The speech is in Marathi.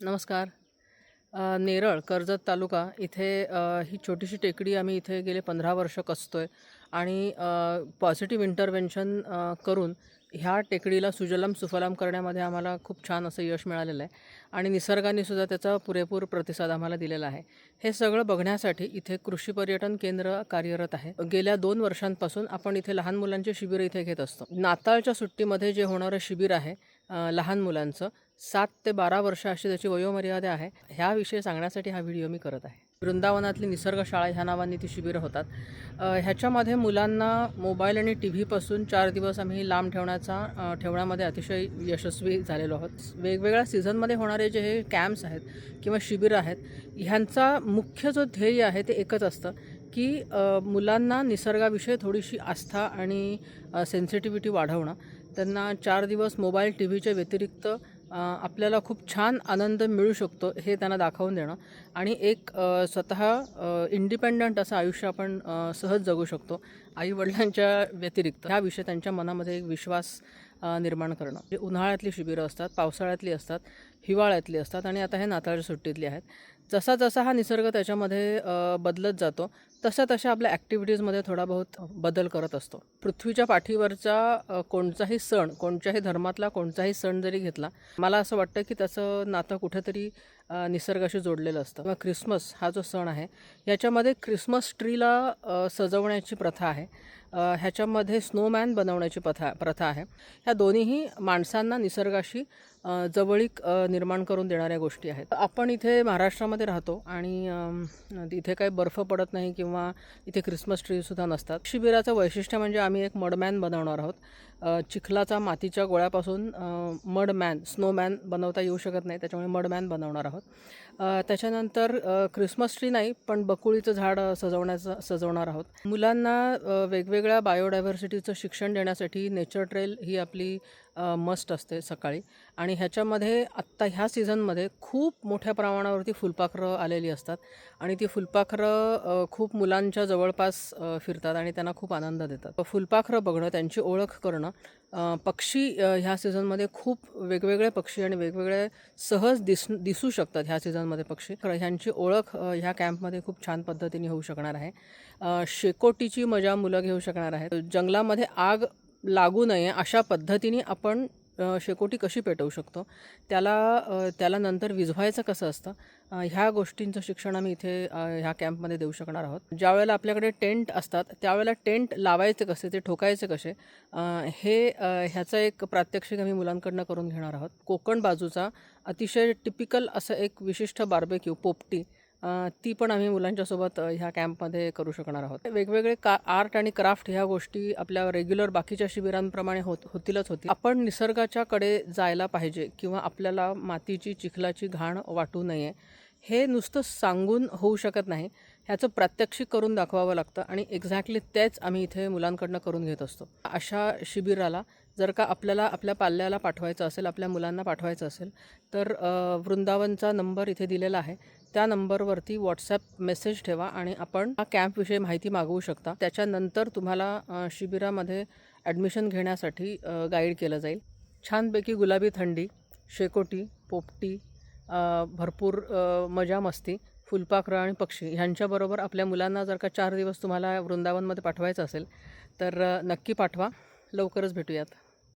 नमस्कार. नेरळ कर्जत तालुका इथे ही छोटीशी टेकडी आम्ही इथे गेले पंधरा वर्ष कसतो आहे आणि पॉझिटिव्ह इंटरव्हेन्शन करून ह्या टेकडीला सुजलाम सुफलाम करण्यामध्ये आम्हाला खूप छान असं यश मिळालेलं आहे आणि निसर्गाने सुद्धा त्याचा पुरेपूर प्रतिसाद आम्हाला दिलेला आहे. हे सगळं बघण्यासाठी इथे कृषी पर्यटन केंद्र कार्यरत आहे. गेल्या दोन वर्षांपासून आपण इथे लहान मुलांचे शिबिर इथे घेत असतो. नाताळच्या सुट्टीमध्ये जे होणारं शिबिर आहे लहान मुलांचं सात ते बारा वर्ष अशी त्याची वयोमर्यादा आहे. ह्याविषयी सांगण्यासाठी हा व्हिडिओ मी करत आहे. वृंदावनातली निसर्ग शाळा ह्या नावाने ती शिबिरं होतात. ह्याच्यामध्ये मुलांना मोबाईल आणि टी व्हीपासून चार दिवस आम्ही लांब ठेवण्याचा ठेवण्यामध्ये अतिशय यशस्वी झालेलो आहोत. वेगवेगळ्या सीझनमध्ये होणारे जे हे कॅम्प्स आहेत किंवा शिबिरं आहेत ह्यांचा मुख्य जो ध्येय आहे ते एकच असतं की मुलांना निसर्गाविषयी थोडीशी आस्था आणि सेन्सिटिव्हिटी वाढवणं. त्यांना चार दिवस मोबाईल टी व्हीच्या व्यतिरिक्त आपल्याला खूप छान आनंद मिळू शकतो हे त्यांना दाखवून देणं. आणि एक स्वतः इंडिपेंडंट असं आयुष्य आपण सहज जगू शकतो आईवडिलांच्या व्यतिरिक्त. ह्याविषयी त्यांच्या मनामध्ये एक विश्वास निर्माण करणं. जे उन्हाळ्यातली शिबिरं असतात पावसाळ्यातली असतात हिवाळ्यातली असतात आणि आता हे नाताळच्या सुट्टीतली आहेत. जसा जसा हा निसर्ग त्याच्यामध्ये बदलत जातो तशा तशा आपल्या ॲक्टिव्हिटीजमध्ये थोडा बहुत बदल करत असतो. पृथ्वीच्या पाठीवरचा कोणताही सण कोणत्याही धर्मातला कोणताही सण जरी घेतला मला असं वाटतं की त्याचं नातं कुठेतरी निसर्गाशी जोडलेलं असतं. किंवा ख्रिसमस हा जो सण आहे याच्यामध्ये ख्रिसमस ट्रीला सजवण्याची प्रथा आहे. ह्याच्यामध्ये स्नोमॅन बनवण्याची प्रथा प्रथा आहे. ह्या दोन्हीही माणसांना निसर्गाशी जवळीक निर्माण करून देणाऱ्या गोष्टी आहेत. आपण इथे महाराष्ट्रामध्ये राहतो आणि इथे काही बर्फ पडत नाही किंवा इथे ख्रिसमस ट्रीसुद्धा नसतात. शिबिराचं वैशिष्ट्य म्हणजे आम्ही एक मडमॅन बनवणार आहोत. चिखलाचा मातीच्या गोळ्यापासून मडमॅन स्नोमॅन बनवता येऊ शकत नाही त्याच्यामुळे मडमॅन बनवणार आहोत. त्याच्यानंतर क्रिसमस ख्रिसमस ट्री नाही पण बकुळीचं झाड सजवण्याचं सजवणार आहोत. मुलांना वेगवेगळ्या बायोडायव्हर्सिटीचं शिक्षण देण्यासाठी नेचर ट्रेल ही आपली मस्ट असते सकाळी. आणि ह्याच्यामध्ये आत्ता ह्या सीझनमध्ये खूप मोठ्या प्रमाणावरती फुलपाखरं आलेली असतात. आणि ती फुलपाखरं खूप मुलांच्या जवळपास फिरतात आणि त्यांना खूप आनंद देतात. फुलपाखरं बघणं त्यांची ओळख करणं पक्षी ह्या सीझनमध्ये खूप वेगवेगळे पक्षी आणि वेगवेगळे सहज दिस दिसू शकतात ह्या सीझनमध्ये पक्षी. ह्यांची ओळख ह्या कॅम्पमध्ये खूप छान पद्धतीने होऊ शकणार आहे. शेकोटीची मजा मुलं घेऊ शकणार आहेत. जंगलामध्ये आग लागू नये अशा पद्धतीने आपण शेकोटी कशी पेटवू शकतो? त्याला त्याला नंतर विझवायचं कसं असतं? ह्या गोष्टींचं शिक्षण आम्ही इथे ह्या कॅम्पमध्ये देऊ शकणार आहोत. ज्यावेळेला आपल्याकडे टेंट असतात त्यावेळेला टेंट लावायचे कसे ते ठोकायचे कसे हे ह्याचं एक प्रात्यक्षिक आम्ही मुलांकडनं करून घेणार आहोत. कोकण बाजूचा अतिशय टिपिकल असं एक विशिष्ट बार्बेक्यू पोपटी ती पण आम्ही मुलांच्यासोबत ह्या कॅम्पमध्ये करू शकणार आहोत. वेगवेगळे का आर्ट आणि क्राफ्ट ह्या गोष्टी आपल्या रेग्युलर बाकीच्या शिबिरांप्रमाणे होत होतीलच होती. आपण निसर्गाच्या कडे जायला पाहिजे किंवा आपल्याला मातीची चिखलाची घाण वाटू नये हे नुसतं सांगून होऊ शकत नाही. ह्याचं प्रात्यक्षिक करून दाखवावं लागतं आणि एक्झॅक्टली तेच आम्ही इथे मुलांकडनं करून घेत असतो. अशा शिबिराला जर का आपल्याला आपल्या पाल्याला पाठवायचं असेल आपल्या मुलांना पाठवायचं असेल तर वृंदावनचा नंबर इथे दिलेला आहे. त्या नंबरवरती व्हॉट्सॲप मेसेज ठेवा आणि आपण हा कॅम्पविषयी माहिती मागवू शकता. त्याच्यानंतर तुम्हाला शिबिरामध्ये ॲडमिशन घेण्यासाठी गाईड केलं जाईल. छानपैकी गुलाबी थंडी शेकोटी पोपटी भरपूर मजा मस्ती फुलपाखरं आणि पक्षी ह्यांच्याबरोबर आपल्या मुलांना जर का चार दिवस तुम्हाला वृंदावनमध्ये पाठवायचं असेल तर नक्की पाठवा. लवकरच भेटूयात.